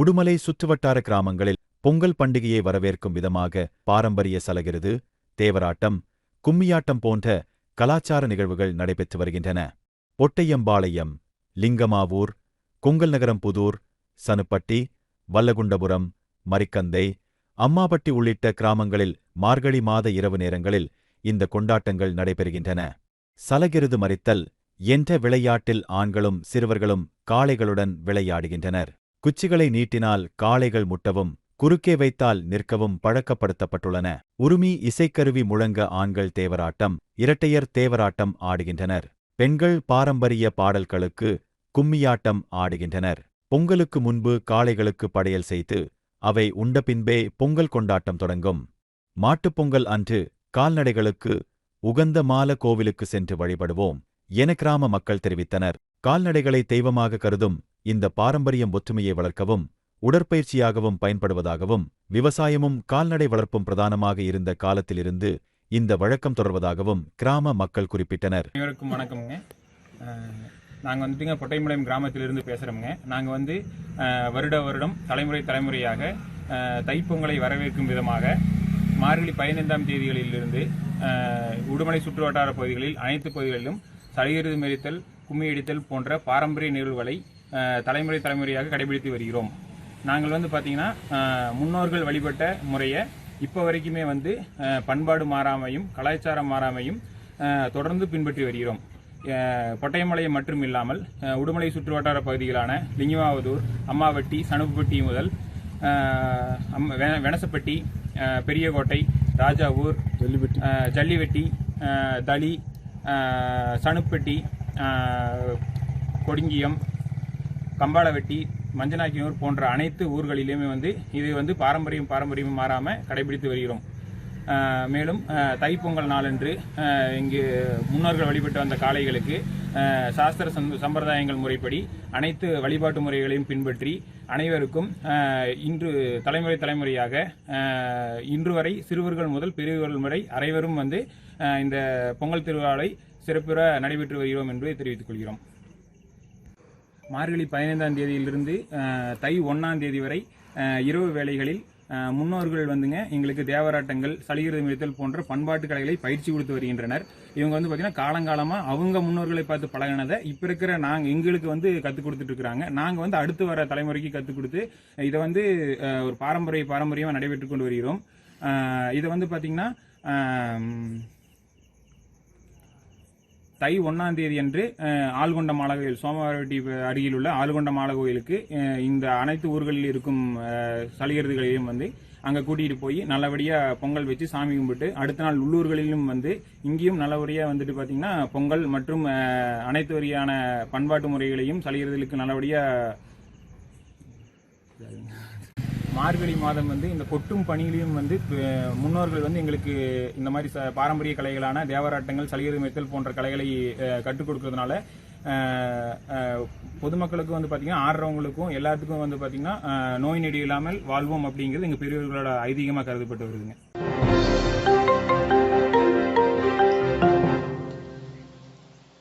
உடுமலை சுற்றுவட்டார கிராமங்களில் பொங்கல் பண்டிகையை வரவேற்கும் விதமாக பாரம்பரிய சலகிருது தேவராட்டம் கும்மியாட்டம் போன்ற கலாச்சார நிகழ்வுகள் நடைபெற்று வருகின்றன. பொட்டையம்பாளையம் லிங்கமாவூர் கொங்கல் நகரம் புதூர் சனுப்பட்டி வல்லகுண்டபுரம் மரிக்கந்தை அம்மாபட்டி உள்ளிட்ட கிராமங்களில் மார்கழி மாத இரவு நேரங்களில் இந்த கொண்டாட்டங்கள் நடைபெறுகின்றன. சலகிருது மறித்தல் என்ற விளையாட்டில் ஆண்களும் சிறுவர்களும் காளைகளுடன் விளையாடுகின்றனர். குச்சிகளை நீட்டினால் காளைகள் முட்டவும் குறுக்கே வைத்தால் நிற்கவும் பழக்கப்படுத்தப்பட்டுள்ளன. உருமி இசைக்கருவி முழங்க ஆண்கள் தேவராட்டம் இரட்டையர் தேவராட்டம் ஆடுகின்றனர். பெண்கள் பாரம்பரிய பாடல்களுக்கு கும்மியாட்டம் ஆடுகின்றனர். பொங்கலுக்கு முன்பு காளைகளுக்கு படையல் செய்து அவை உண்ட பின்பே பொங்கல் கொண்டாட்டம் தொடங்கும். மாட்டுப் பொங்கல் அன்று கால்நடைகளுக்கு உகந்த மால கோவிலுக்கு சென்று வழிபடுவோம் என கிராம மக்கள் தெரிவித்தனர். கால்நடைகளை தெய்வமாக கருதும் இந்த பாரம்பரியம் ஒற்றுமையை வளர்க்கவும் உடற்பயிற்சியாகவும் பயன்படுவதாகவும் விவசாயமும் கால்நடை வளர்ப்பும் பிரதானமாக இருந்த காலத்திலிருந்து இந்த வழக்கம் தொடர்வதாகவும் கிராம மக்கள் குறிப்பிட்டனர். அனைவருக்கும் வணக்கம்ங்க. நாங்கள் வந்துட்டுங்க பொட்டைமலையம் கிராமத்திலிருந்து பேசுகிறோம்ங்க நாங்கள் வந்து வருட வருடம் தலைமுறை தலைமுறையாக தைப்பொங்கலை வரவேற்கும் விதமாக மார்கழி பதினைந்தாம் தேதிகளிலிருந்து அஹ், உடுமலை சுற்றுவட்டார பகுதிகளில் அனைத்து பகுதிகளிலும் சளியெருது மெரித்தல் கும்மியடித்தல் போன்ற பாரம்பரிய நிகழ்வுகளை தலைமுறை தலைமுறையாக கடைபிடித்து வருகிறோம். நாங்கள் வந்து பார்த்தீங்கன்னா முன்னோர்கள் வழிபட்ட முறையை இப்போ வரைக்குமே வந்து பண்பாடு மாறாமையும் கலாச்சாரம் மாறாமையும் தொடர்ந்து பின்பற்றி வருகிறோம். அஹ், பொட்டையமலையம் மட்டும் இல்லாமல் உடுமலை சுற்றுவட்டார பகுதிகளான லிங்கிமாவதூர் அம்மாவட்டி சணுப்புப்பட்டி முதல் வெனசப்பட்டி பெரியகோட்டை ராஜாவூர் ஜல்லிவெட்டி ஜல்லிவெட்டி தளி சணுப்பட்டி கொடிங்கியம் கம்பாளவெட்டி மஞ்சனாக்கியூர் போன்ற அனைத்து ஊர்களிலுமே வந்து இது வந்து பாரம்பரியம் பாரம்பரியம் மாறாமல் கடைபிடித்து வருகிறோம். மேலும் தைப்பொங்கல் நாளன்று இங்கு முன்னோர்கள் வழிபட்டு வந்த காளைகளுக்கு சாஸ்திர சம்- சம்பிரதாயங்கள் முறைப்படி அனைத்து வழிபாட்டு முறைகளையும் பின்பற்றி அனைவருக்கும் இன்று தலைமுறை தலைமுறையாக இன்று வரை சிறுவர்கள் முதல் பெரியவர்கள் வரை அனைவரும் வந்து இந்த பொங்கல் திருவிழாவை சிறப்புற நடைபெற்று வருகிறோம் என்று தெரிவித்துக் கொள்கிறோம். மார்கழி பதினைந்தாம் தேதியிலிருந்து தை ஒன்றாம் தேதி வரை இரவு வேளைகளில் முன்னோர்கள் வந்துங்க எங்களுக்கு தேவராட்டங்கள் சளிகிறது மிதித்தல் போன்ற பண்பாட்டு கலைகளை பயிற்சி கொடுத்து வருகின்றனர். இவங்க வந்து பார்த்தீங்கன்னா காலங்காலமாக அவங்க முன்னோர்களை பார்த்து பழகினதை இப்போ இருக்கிற நாங்கள் எங்களுக்கு வந்து கற்றுக் கொடுத்துட்டு இருக்கிறாங்க. நாங்கள் வந்து அடுத்து வர தலைமுறைக்கு கற்றுக் கொடுத்து இதை வந்து ஒரு பாரம்பரிய பாரம்பரியமாக நடைபெற்று கொண்டு வருகிறோம். இதை வந்து பார்த்தீங்கன்னா தை ஒன்றாம் தேதி அன்று ஆழ்கொண்ட ஆள்கொண்ட கோயில் சோமவாரவட்டி அருகில் உள்ள ஆழ்கொண்ட மாலை கோயிலுக்கு இந்த அனைத்து ஊர்களில் இருக்கும் அஹ், வந்து அங்கே கூட்டிகிட்டு போய் நல்லபடியாக பொங்கல் வச்சு சாமி கும்பிட்டு அடுத்த நாள் உள்ளூர்களிலும் வந்து இங்கேயும் நல்லபடியாக வந்துட்டு பார்த்திங்கன்னா பொங்கல் மற்றும் அனைத்து வகையான பண்பாட்டு முறைகளையும் சலிகருதுகளுக்கு நல்லபடியாக மார்கழி மாதம் வந்து இந்த கொட்டும் பணியிலையும் வந்து முன்னோர்கள் வந்து எங்களுக்கு இந்த மாதிரி ச- பாரம்பரிய கலைகளான தேவராட்டங்கள் சலிகரை மெத்தல் போன்ற கலைகளை கற்றுக் கொடுக்கறதுனால பொதுமக்களுக்கும் வந்து பார்த்தீங்கன்னா ஆடுறவங்களுக்கும் எல்லாத்துக்கும் வந்து பார்த்தீங்கன்னா நோய் நெடி இல்லாமல் வாழ்வோம் அப்படிங்கிறது எங்கள் பெரியவர்களோட ஐதீகமாக கருதப்பட்டு வருதுங்க.